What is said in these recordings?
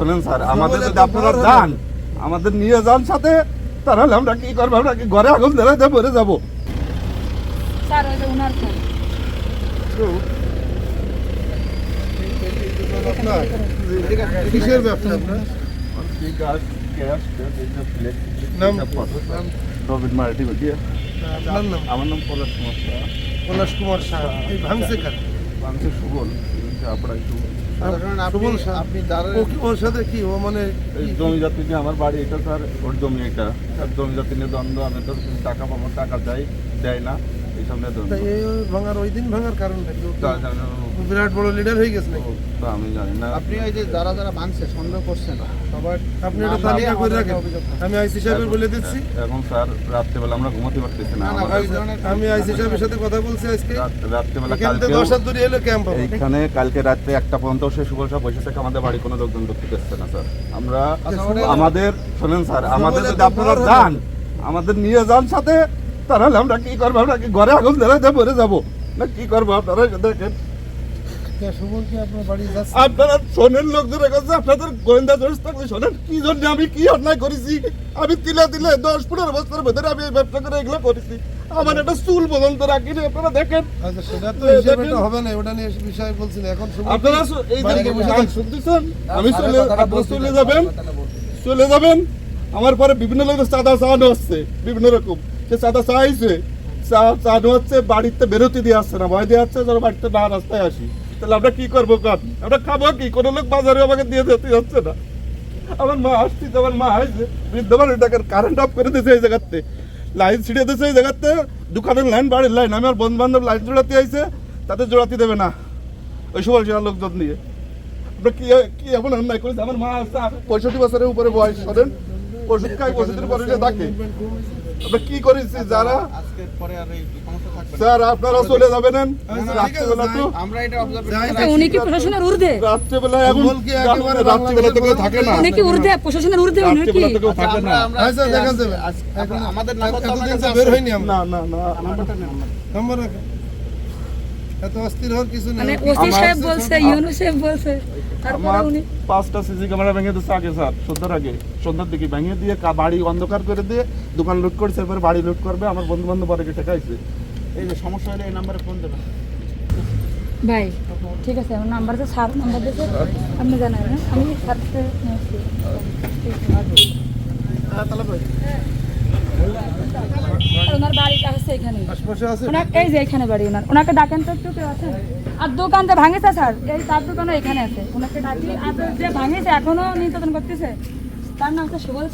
শোনেন স্যার আমাদের যদি আপনারা যান আমাদের নিয়ে যান সাথে তাহলে আমরা কি করব আমরা কি ঘরে আগুন ধরে মরে যাব? স্যার ওই যে ওনার ফোন। কিসের ব্যবসা আপনার? আমার নাম পলাশ সমস্যা পলাশ কুমার শাহ। এই ভাঙছে মানুষের সুবল। আপনার সুবল আপনি ওর সাথে কি? ও মানে জমি জাতি নিয়ে আমার বাড়ি এটা স্যার ওর জমি এটা। জমি জাতি নিয়ে দ্বন্দ্ব আমি তো টাকা পাবো টাকা দেয় দেয় না। এইসব নিয়ে তা এই ভাঙার ওই দিন ভাঙার কারণটা কি? ও কি- তা জানি না, ও বিরাট বড় লিডার হয়ে গেছে নাকি? আমি জানি না। আপনি ওই যে যারা যারা ভাঙছে সন্দেহ করছেন সবার আপনি এটা তালিকা করে রাখেন। আমি আইসি সাহেবের বলে দিচ্ছি। এখন স্যার রাত্রেবেলা আমরা ঘুমাতে পারতেছি না। না, না, আমাদের ওই ধরনের আমি আইসি সাহেবের সাথে কথা বলছি আজকে। রাত্রেবেলা কালকে দশ দূরে এলো ক্যাম্প হবে। কালকে রাত্রে একটা পর্যন্ত সে সুবল সব বসে থেকে আমাদের বাড়ি কোনো লোকজন ঢুকতে না স্যার। আমরা আচ্ছা, আমাদের শোনেন স্যার আমাদের যদি আপনারা যান আমাদের নিয়ে যান সাথে। তাহলে আমরা কি করব আমরা? কি ঘরে আগুন ধরে মরে যাব? না কি করব আপনারা দেখেন। সুবল কি আপনার বাড়ি যাচ্ছে? আপনারা শোনেন লোকজনের কাছে আপনাদের গোয়েন্দা জোশ থাকলে শোনেন। কি জন্য আমি কি অন্যায় করেছি? আমি তিলে তিলে দশ পনেরো বছরের ভেতরে আমি এই ব্যবসা করে এগুলো করেছি। আমার একটা চুল পর্যন্ত রাখিনি আপনারা দেখেন। আচ্ছা সেটা তো হবে না ওটা নিয়ে বিষয় বলছেন এখন আপনারা এই যে বাড়িতে বসে গান থাকছে? শুনতেছেন? আমি চলে আপনারা চলে যাবেন? চলে যাবেন? আমার পরে বিভিন্ন লোকের চাঁদা চাওয়ানো হচ্ছে বিভিন্ন রকম। সে চাঁদা চাইছে চা- চাওয়ানো হচ্ছে বাড়িতে বেরোতে দিয়ে আসছে না, ভয় দিয়ে আসছে যেন বাড়িতে না রাস্তায় আসি। তাহলে আমরা কি করব কাজ আমরা খাব কি? কোনো লোক বাজারে আমাকে দিয়ে যেতে যাচ্ছে না। আমার মা আসছে, আমার মা আসছে বৃদ্ধ মানুষটাকে কারেন্ট অফ করে দিয়েছে এই জায়গাতে। লাইন ছিঁড়ে দিয়েছে এই জায়গাতে। দোকানের লাইন বাড়ির লাইন আমি আমার বন্ধু বান্ধব লাইন জোড়াতে আইছে, তাদের জোড়াতে দেবে না। ওই সবাই সেরা লোকজন নিয়ে। আমরা কি কি এমন অন্যায় করেছে? আমার মা আসছে পঁয়ষট্টি বছরের উপরে বয়স করেন ওষুধ খাই ওষুধের পরে যে থাকে। আমরা কি করেছি যারা? আজকের পরে আর এই সমস্যা থাকবে না। স্যার আপনারা চলে যাবেন আচ্ছা, তো আমরা এটা অবজার্ভ যাই তা উনি কি প্রশাসনের ঊর্ধ্বে? রাত্রেবেলা এখন রাত্রেবেলা তো কেউ থাকে না। উনি কি ঊর্ধ্বে? প্রশাসনের ঊর্ধ্বে উনি কি? রাত্রেবেলা কেউ থাকে না। আচ্ছা, আমাদের নাম্বার বের হয়নি না না না। নাম্বারটা। নম্বর। এত অস্থির হওয়ার কিছু মানে ওসি সাহেব বলছে ইউনু সাহেব বলছে আমার পাঁচটা সিসি ক্যামেরা ভেঙে দিচ্ছে আগে স্যার। সন্ধ্যার আগে। সন্ধ্যার দিকে ভেঙে দিয়ে কা- বাড়ি অন্ধকার করে দিয়ে দোকান লুট করেছে এরপরে বাড়ি লুট করবে আমার বন্ধু বান্ধব ঠেকাইছে। এই যে সমস্যা হলে এই নাম্বারে ফোন দেবেন। ভাই ঠিক আছে আমার নাম্বার তো স্যার নাম্বার দিয়েছে আপনি জানেন হ্যাঁ? আমি স্যারকে নিয়েছি। ওনার বাড়িটা এখানে আছে? ওনার এই যে এখানে বাড়ি ওনার। ওনাকে ডাকেন তো একটু কেউ আছে? আর দোকানটা ভাঙেছে স্যার। এই তার দোকানও এখানে আছে। ওনাকে ডাকি আর যে ভাঙেছে এখনও নির্যাতন করতেছে তার নাম হচ্ছে সুবল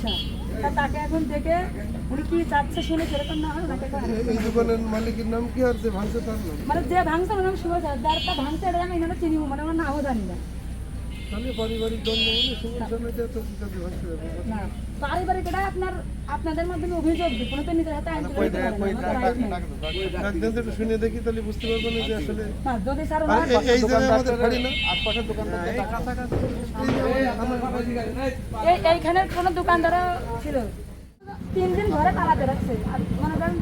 তাকে এখন থেকে উনি কি চাচ্ছে শুনে সেরকম না হয় এই দোকানের মালিকের নাম কি আর যে ভাঙছে তার নাম? মানে যে ভাঙছে ওনার নাম সুবল শাহ যারটা ভাঙছে এটা আমি এনারা চিনি মানে আমার নামও জানি না। তাহলে পারিবারিক দ্বন্দ্ব? না এটা আপনার আপনাদের মাধ্যমে অভিযোগ কোনো তো নিজের হাতে আইন শুনে দেখি তাহলে বুঝতে পারব না যে আসলে না, যদি স্যার এই- এই আমাদের বাড়ি না? আশপাশের দোকানদারদের টাকা এই এইখানের কোনো দোকানদারও ছিল। তিন দিন ঘরে তালাতে রাখছে আর মনে করেন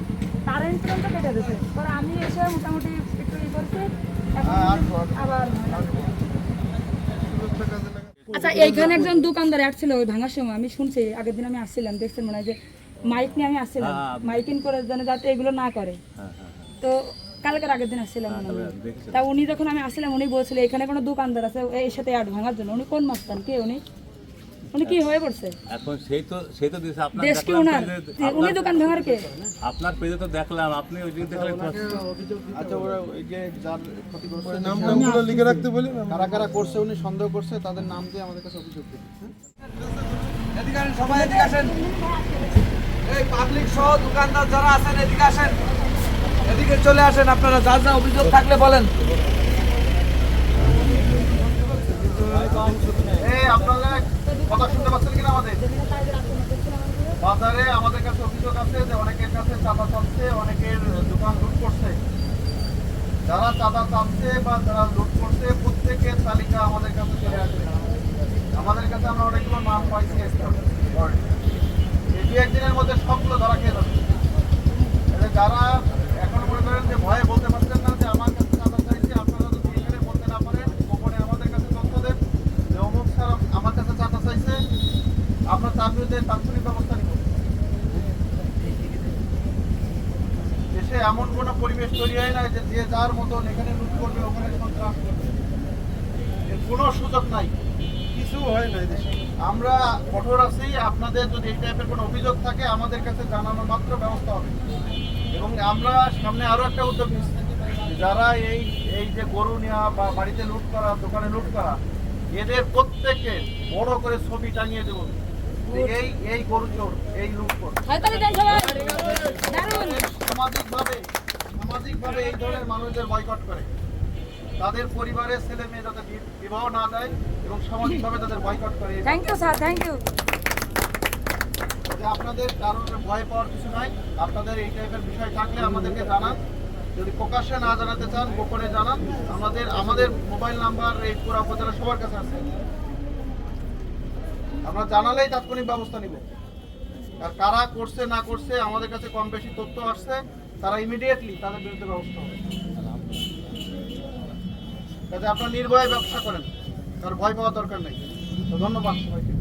কারেন্ট পর্যন্ত কেটে দিয়েছে। পরে আমি এসে মোটামুটি একটু ই করছি এখন আবার আচ্ছা এইখানে একজন দোকানদার আসছিল ওই ভাঙার সময়। আমি শুনছি আগের দিন আমি আসছিলাম দেখছেন মনে হয় যে মাইক নিয়ে আমি আসছিলাম। মাইকিং করে যেন যাতে এগুলো না করে। তো কালকের আগের দিন আসছিলাম তা উনি যখন আমি আসছিলাম উনি বলছিল এখানে কোনো দোকানদার আছে এই সাথে আট ভাঙার জন্য। উনি কোন মাস্তান? কে উনি? উনি কি হয়ে পড়ছে? এখন সেই তো সেই তো দেশ কি উনি দোকান ভাঙার কে? আপনার পেজে তো দেখলাম আপনি ওই দিন দেখলেন আচ্ছা ওরা ওই যে যার ক্ষতি করছে নাম টামগুলো লিখে রাখতে বলি কারা কারা করছে উনি সন্দেহ করছে তাদের নাম দিয়ে আমাদের কাছে অভিযোগ দিন হ্যাঁ? সবাই এদিকে আসেন। এই পাবলিক সহ দোকানদার যারা আছেন এদিকে আসেন। এদিকে চলে আসেন আপনারা যার যা অভিযোগ থাকলে বলেন। এই আপনারা কথা শুনতে পাচ্ছেন কিনা আমাদের? বাজারে আমাদের অভিযোগ আছে যে অনেকের কাছে চাঁদা চাচ্ছে, অনেকের দোকান লুট করছে। যারা চাঁদা চাচ্ছে বা যারা লুট করছে, প্রত্যেকের তালিকা আমাদের কাছে চলে আসবে। আমাদের কাছে আমরা অনেকগুলো নাম পাইছি এটি একদিনের মধ্যে সবগুলো ধরা খেয়ে যাবে যারা এখন মনে করেন যে ভয়ে বলতে পারছেন না যে আমার কাছে চাঁদা চাইছে আপনারা যদি এখানে বলতে না পারেন গোপনে আমাদের কাছে তথ্য দেন যে অমুক স্যার আমার কাছে চাঁদা বিরুদ্ধে তাৎক্ষণিক ব্যবস্থা নিব দেশে এমন কোনো পরিবেশ তৈরি হয় না যে যে যার মতন এখানে লুট করবে ওখানে সন্ত্রাস করবে। এর কোনো সুযোগ নাই। কিছু হয় না দেশে। আমরা কঠোর আছি আপনাদের যদি এই টাইপের কোনো অভিযোগ থাকে আমাদের কাছে জানানো মাত্র ব্যবস্থা হবে। এবং আমরা সামনে আরও একটা উদ্যোগ নিচ্ছি যারা এই এই যে গরু নেওয়া বা বাড়িতে লুট করা দোকানে লুট করা এদের প্রত্যেককে বড় করে ছবি টাঙিয়ে দেবো। এই এই গরু চোর এই লুট কর হাততালি দেন সবাই। দারুণ। সামাজিকভাবে সামাজিকভাবে এই ধরনের মানুষদের বয়কট করে। তাদের পরিবারের ছেলে মেয়ে যাতে বিবাহ না দেয় এবং সামাজিকভাবে তাদের বয়কট করে। Thank you sir thank you আপনাদের কারোর ভয় পাওয়ার কিছু নাই আপনাদের এই টাইপের বিষয় থাকলে আমাদেরকে জানান। যদি প্রকাশ্যে না জানাতে চান গোপনে জানান। আমাদের আমাদের মোবাইল নাম্বার এই পুরো উপজেলা সবার কাছে আছে। আমরা জানালেই তাৎক্ষণিক ব্যবস্থা নিব। আর কারা করছে, না করছে, আমাদের কাছে কম বেশি তথ্য আসছে, তারা ইমিডিয়েটলি তাদের বিরুদ্ধে ব্যবস্থা হবে। যাতে আপনারা নির্ভয়ে ব্যবসা করেন তার ভয় পাওয়ার দরকার নেই। তো ধন্যবাদ সবাইকে।